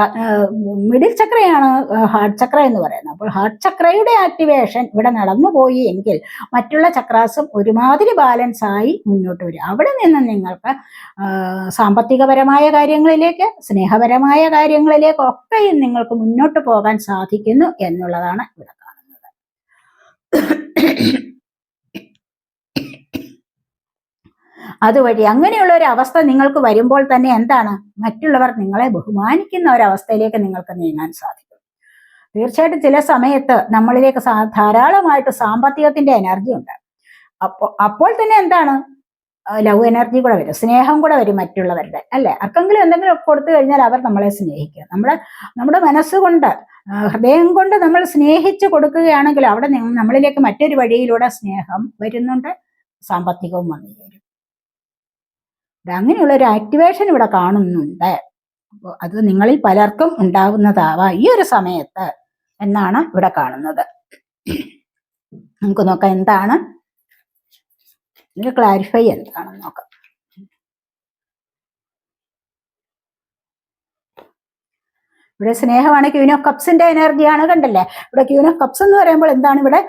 മിഡിൽ ചക്രയാണ് ഹാർട്ട് ചക്ര എന്ന് പറയുന്നത്. അപ്പോൾ ഹാർട്ട് ചക്രയുടെ ആക്ടിവേഷൻ ഇവിടെ നടന്നു പോയി എങ്കിൽ മറ്റുള്ള ചക്രാസും ഒരുമാതിരി ബാലൻസ് ആയി മുന്നോട്ട് വരും. അവിടെ നിന്ന് നിങ്ങൾക്ക് സാമ്പത്തികപരമായ കാര്യങ്ങളിലേക്ക് സ്നേഹപരമായ കാര്യങ്ങളിലേക്ക് ഒക്കെയും നിങ്ങൾക്ക് മുന്നോട്ട് പോകാൻ സാധിക്കുന്നു എന്നുള്ളതാണ് ഇവിടെ അതുവഴി അങ്ങനെയുള്ള ഒരു അവസ്ഥ നിങ്ങൾക്ക് വരുമ്പോൾ തന്നെ എന്താണ്? മറ്റുള്ളവർ നിങ്ങളെ ബഹുമാനിക്കുന്ന ഒരവസ്ഥയിലേക്ക് നിങ്ങൾക്ക് നീങ്ങാൻ സാധിക്കും. തീർച്ചയായിട്ടും ചില സമയത്ത് നമ്മളിലേക്ക് ധാരാളമായിട്ട് സാമ്പത്തികത്തിന്റെ എനർജി ഉണ്ട്. അപ്പോൾ അപ്പോൾ തന്നെ എന്താണ്? ലവ് എനർജി കൂടെ വരും. സ്നേഹം കൂടെ വരും മറ്റുള്ളവരുടെ അല്ലെ? ആർക്കെങ്കിലും എന്തെങ്കിലും കൊടുത്തു കഴിഞ്ഞാൽ അവർ നമ്മളെ സ്നേഹിക്കുക നമ്മുടെ നമ്മുടെ മനസ്സുകൊണ്ട് ഹൃദയം കൊണ്ട് നമ്മൾ സ്നേഹിച്ചു കൊടുക്കുകയാണെങ്കിൽ അവിടെ നമ്മളിലേക്ക് മറ്റൊരു വഴിയിലൂടെ സ്നേഹം വരുന്നുണ്ട് സാമ്പത്തികവും വന്നു ചേരും. അങ്ങനെയുള്ള ഒരു ആക്ടിവേഷൻ ഇവിടെ കാണുന്നുണ്ട്. അത് നിങ്ങളിൽ പലർക്കും ഉണ്ടാകുന്നതാവാം ഈ ഒരു സമയത്ത് എന്നാണ് ഇവിടെ കാണുന്നത്. നമുക്ക് നോക്കാം എന്താണ്? ഇതിന് ക്ലാരിഫൈ എന്താണെന്ന് നോക്കാം. ഇവിടെ സ്നേഹമാണ് ക്യൂൻ ഓഫ് കപ്സിന്റെ എനർജിയാണ് കണ്ടല്ലേ? ഇവിടെ ക്യൂൻ ഓഫ് കപ്സ് എന്ന് പറയുമ്പോൾ എന്താണ് ഇവിടെ?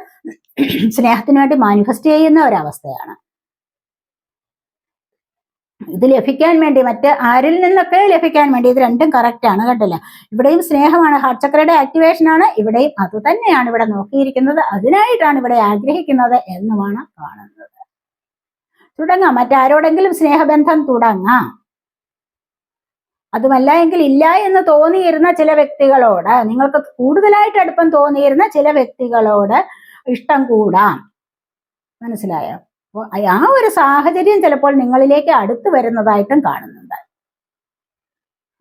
സ്നേഹത്തിന് വേണ്ടി മാനിഫെസ്റ്റ് ചെയ്യുന്ന ഒരവസ്ഥയാണ്. ഇത് ലഭിക്കാൻ വേണ്ടി മറ്റ് ആരിൽ നിന്നൊക്കെ ലഭിക്കാൻ വേണ്ടി ഇത് രണ്ടും കറക്റ്റ് ആണ് കണ്ടല്ലേ? ഇവിടെയും സ്നേഹമാണ് ഹാർട്ട് ചക്രയുടെ ആക്ടിവേഷൻ ആണ് ഇവിടെയും അത് തന്നെയാണ് ഇവിടെ നോക്കിയിരിക്കുന്നത്. അതിനായിട്ടാണ് ഇവിടെ ആഗ്രഹിക്കുന്നത് എന്നുമാണ് കാണുന്നത്. തുടങ്ങാം. മറ്റാരോടെങ്കിലും സ്നേഹബന്ധം തുടങ്ങാം. അതുമല്ല എങ്കിൽ ഇല്ല എന്ന് തോന്നിയിരുന്ന ചില വ്യക്തികളോട് നിങ്ങൾക്ക് കൂടുതലായിട്ട് അടുപ്പം തോന്നിയിരുന്ന ചില വ്യക്തികളോട് ഇഷ്ടം കൂടാം. മനസ്സിലായോ? ആ ഒരു സാഹചര്യം ചിലപ്പോൾ നിങ്ങളിലേക്ക് അടുത്ത് വരുന്നതായിട്ടും കാണുന്നുണ്ട്.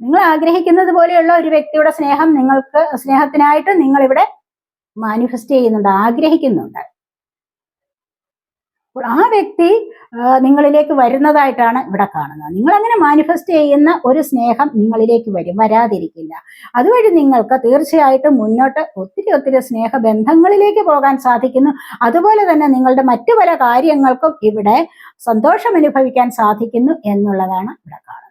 നിങ്ങൾ ആഗ്രഹിക്കുന്നത് പോലെയുള്ള ഒരു വ്യക്തിയുടെ സ്നേഹം നിങ്ങൾക്ക് സ്നേഹത്തിനായിട്ട് നിങ്ങളിവിടെ മാനിഫെസ്റ്റ് ചെയ്യുന്നുണ്ട് ആഗ്രഹിക്കുന്നുണ്ട്. അപ്പോൾ ആ വ്യക്തി നിങ്ങളിലേക്ക് വരുന്നതായിട്ടാണ് ഇവിടെ കാണുന്നത്. നിങ്ങൾ അങ്ങനെ മാനിഫെസ്റ്റ് ചെയ്യുന്ന ഒരു സ്നേഹം നിങ്ങളിലേക്ക് വരും വരാതിരിക്കില്ല. അതുവഴി നിങ്ങൾക്ക് തീർച്ചയായിട്ടും മുന്നോട്ട് ഒത്തിരി ഒത്തിരി സ്നേഹബന്ധങ്ങളിലേക്ക് പോകാൻ സാധിക്കുന്നു. അതുപോലെ തന്നെ നിങ്ങളുടെ മറ്റു പല കാര്യങ്ങൾക്കും ഇവിടെ സന്തോഷം അനുഭവിക്കാൻ സാധിക്കുന്നു എന്നുള്ളതാണ് ഇവിടെ കാണുന്നത്.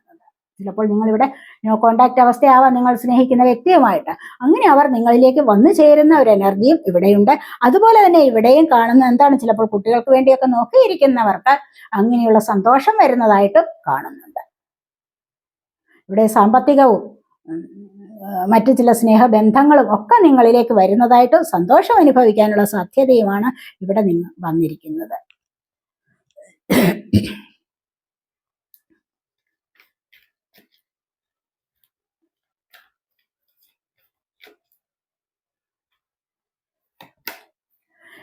ചിലപ്പോൾ നിങ്ങളിവിടെ നോ കോണ്ടാക്ട് അവസ്ഥയാവാം നിങ്ങൾ സ്നേഹിക്കുന്ന വ്യക്തിയുമായിട്ട്. അങ്ങനെ അവർ നിങ്ങളിലേക്ക് വന്നു ചേരുന്ന ഒരു എനർജിയും ഇവിടെയുണ്ട്. അതുപോലെ തന്നെ ഇവിടെയും കാണുന്ന എന്താണ് ചിലപ്പോൾ കുട്ടികൾക്ക് വേണ്ടിയൊക്കെ നോക്കിയിരിക്കുന്നവർക്ക് അങ്ങനെയുള്ള സന്തോഷം വരുന്നതായിട്ടും കാണുന്നുണ്ട്. ഇവിടെ സാമ്പത്തികവും മറ്റു ചില സ്നേഹബന്ധങ്ങളും ഒക്കെ നിങ്ങളിലേക്ക് വരുന്നതായിട്ടും സന്തോഷം അനുഭവിക്കാനുള്ള സാധ്യതയുമാണ് ഇവിടെ നിങ്ങൾ വന്നിരിക്കുന്നത്.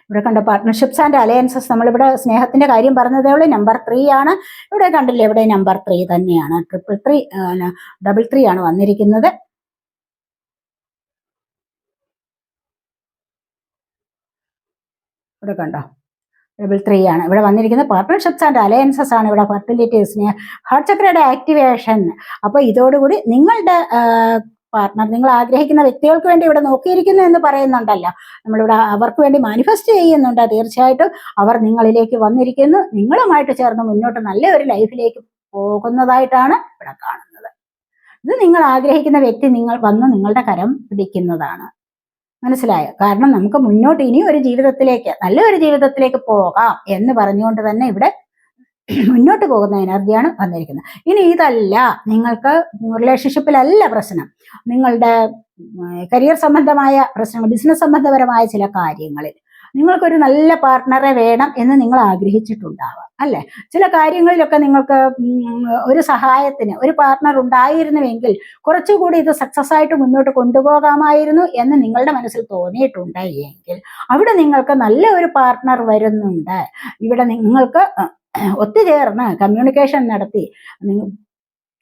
ഇവിടെ കണ്ട പാർട്ട്ണർഷിപ്സ് ആൻഡ് അലയൻസസ് നമ്മളിവിടെ സ്നേഹത്തിന്റെ കാര്യം പറഞ്ഞതേ ഉള്ളൂ. നമ്പർ ത്രീ ആണ്. ഇവിടെ കണ്ടില്ലേ ഇവിടെ നമ്പർ ത്രീ തന്നെയാണ്. ട്രിപ്പിൾ ത്രീ ഡബിൾ ത്രീ ആണ് വന്നിരിക്കുന്നത്. ഇവിടെ കണ്ടോ? ഡബിൾ ത്രീ ആണ്. ഇവിടെ വന്നിരിക്കുന്നത് പാർട്ട്ണർഷിപ്സ് ആൻഡ് അലയൻസസ് ആണ്. ഇവിടെ ഫെർട്ടിലിറ്റീസിന് ഹാർട്ട് ചക്രയുടെ ആക്ടിവേഷൻ അപ്പോൾ ഇതോടുകൂടി നിങ്ങളുടെ പാർട്ട്ണർ നിങ്ങൾ ആഗ്രഹിക്കുന്ന വ്യക്തികൾക്ക് വേണ്ടി ഇവിടെ നോക്കിയിരിക്കുന്നു എന്ന് പറയുന്നുണ്ടല്ലോ. നമ്മളിവിടെ അവർക്ക് വേണ്ടി മാനിഫെസ്റ്റ് ചെയ്യുന്നുണ്ട്. തീർച്ചയായിട്ടും അവർ നിങ്ങളിലേക്ക് വന്നിരിക്കുന്നു. നിങ്ങളുമായിട്ട് ചേർന്ന് മുന്നോട്ട് നല്ല ഒരു ലൈഫിലേക്ക് പോകുന്നതായിട്ടാണ് ഇവിടെ കാണുന്നത്. ഇത് നിങ്ങൾ ആഗ്രഹിക്കുന്ന വ്യക്തി നിങ്ങൾ വന്ന് നിങ്ങളുടെ കരം പിടിക്കുന്നതാണ്. മനസ്സിലായോ? കാരണം നമുക്ക് മുന്നോട്ട് ഇനി ഒരു ജീവിതത്തിലേക്ക് നല്ലൊരു ജീവിതത്തിലേക്ക് പോകാം എന്ന് പറഞ്ഞുകൊണ്ട് തന്നെ ഇവിടെ മുന്നോട്ട് പോകുന്ന എനർജിയാണ് വന്നിരിക്കുന്നത്. ഇനി ഇതല്ല നിങ്ങൾക്ക് റിലേഷൻഷിപ്പിലല്ല പ്രശ്നം. നിങ്ങളുടെ കരിയർ സംബന്ധമായ പ്രശ്നങ്ങൾ ബിസിനസ് സംബന്ധപരമായ ചില കാര്യങ്ങളിൽ നിങ്ങൾക്കൊരു നല്ല പാർട്ട്ണറെ വേണം എന്ന് നിങ്ങൾ ആഗ്രഹിച്ചിട്ടുണ്ടാവാം അല്ലെ? ചില കാര്യങ്ങളിലൊക്കെ നിങ്ങൾക്ക് ഒരു സഹായത്തിന് ഒരു പാർട്ണർ ഉണ്ടായിരുന്നുവെങ്കിൽ കുറച്ചുകൂടി ഇത് സക്സസ് ആയിട്ട് മുന്നോട്ട് കൊണ്ടുപോകാമായിരുന്നു എന്ന് നിങ്ങളുടെ മനസ്സിൽ തോന്നിയിട്ടുണ്ട് എങ്കിൽ അവിടെ നിങ്ങൾക്ക് നല്ല ഒരു പാർട്ട്ണർ വരുന്നുണ്ട്. ഇവിടെ നിങ്ങൾക്ക് ഒത്തുചേർന്ന് കമ്മ്യൂണിക്കേഷൻ നടത്തി.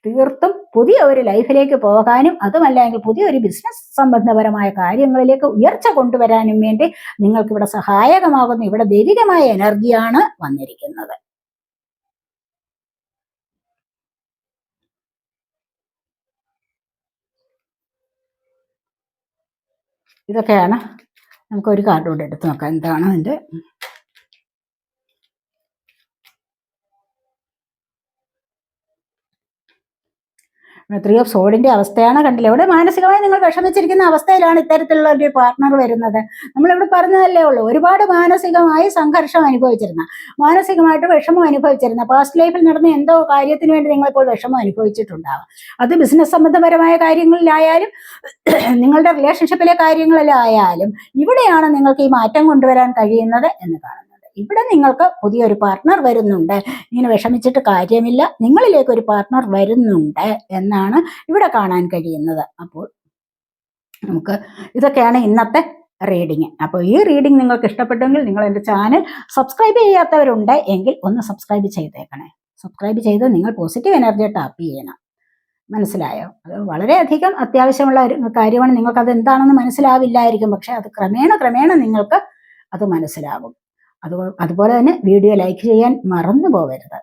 തീർത്തും പുതിയ ഒരു ലൈഫിലേക്ക് പോകാനും അതുമല്ലെങ്കിൽ പുതിയ ഒരു ബിസിനസ് സംബന്ധപരമായ കാര്യങ്ങളിലേക്ക് ഉയർച്ച കൊണ്ടുവരാനും വേണ്ടി നിങ്ങൾക്ക് ഇവിടെ സഹായകമാകുന്ന ഇവിടെ ദൈവികമായ എനർജിയാണ് വന്നിരിക്കുന്നത്. ഇതൊക്കെയാണ്. നമുക്ക് ഒരു കാർഡ് കൂടെ എടുത്ത് നോക്കാം. എന്താണ് അതിന്റെ? ത്രീ ഓഫ് സോഡിന്റെ അവസ്ഥയാണ് കണ്ടില്ല? ഇവിടെ മാനസികമായി നിങ്ങൾ വിഷമിച്ചിരിക്കുന്ന അവസ്ഥയിലാണ് ഇത്തരത്തിലുള്ള ഒരു പാർട്ട്ണർ വരുന്നത്. നമ്മളിവിടെ പറഞ്ഞതല്ലേ ഉള്ളൂ ഒരുപാട് മാനസികമായി സംഘർഷം അനുഭവിച്ചിരുന്ന മാനസികമായിട്ട് വിഷമം അനുഭവിച്ചിരുന്ന പാസ്റ്റ് ലൈഫിൽ നടന്ന എന്തോ കാര്യത്തിന് വേണ്ടി നിങ്ങളിപ്പോൾ വിഷമം അനുഭവിച്ചിട്ടുണ്ടാവാം. അത് ബിസിനസ് സംബന്ധപരമായ കാര്യങ്ങളിലായാലും നിങ്ങളുടെ റിലേഷൻഷിപ്പിലെ കാര്യങ്ങളിലായാലും ഇവിടെയാണ് നിങ്ങൾക്ക് ഈ മാറ്റം കൊണ്ടുവരാൻ കഴിയുന്നത് എന്ന് കാണുന്നത് ഇവിടെ നിങ്ങൾക്ക് പുതിയൊരു പാർട്ട്ണർ വരുന്നുണ്ട്. ഇങ്ങനെ വിഷമിച്ചിട്ട് കാര്യമില്ല. നിങ്ങളിലേക്ക് ഒരു പാർട്ട്ണർ വരുന്നുണ്ട് എന്നാണ് ഇവിടെ കാണാൻ കഴിയുന്നത്. അപ്പോൾ നമുക്ക് ഇതൊക്കെയാണ് ഇന്നത്തെ റീഡിങ് അപ്പോൾ ഈ റീഡിങ് നിങ്ങൾക്ക് ഇഷ്ടപ്പെട്ടെങ്കിൽ നിങ്ങൾ എന്റെ ചാനൽ സബ്സ്ക്രൈബ് ചെയ്യാത്തവരുണ്ട് എങ്കിൽ ഒന്ന് സബ്സ്ക്രൈബ് ചെയ്തേക്കണേ. സബ്സ്ക്രൈബ് ചെയ്ത് നിങ്ങൾ പോസിറ്റീവ് എനർജി ടാപ്പ് ചെയ്യണം. മനസ്സിലായോ? അത് വളരെയധികം അത്യാവശ്യമുള്ള ഒരു കാര്യമാണ്. നിങ്ങൾക്ക് അത് എന്താണെന്ന് മനസ്സിലാവില്ലായിരിക്കും. പക്ഷെ അത് ക്രമേണ ക്രമേണ നിങ്ങൾക്ക് അത് മനസ്സിലാകും അത് അതുപോലെ തന്നെ വീഡിയോ ലൈക്ക് ചെയ്യാൻ മറന്നു പോകരുത്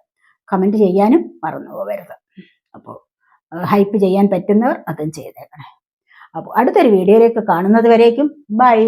കമന്റ് ചെയ്യാനും മറന്നു പോകരുത് അപ്പോൾ ഹൈപ്പ് ചെയ്യാൻ പറ്റുന്നവർ അതും ചെയ്തേക്കണേ. അപ്പോൾ അടുത്തൊരു വീഡിയോയിലേക്ക് കാണുന്നത് വരേക്കും ബൈ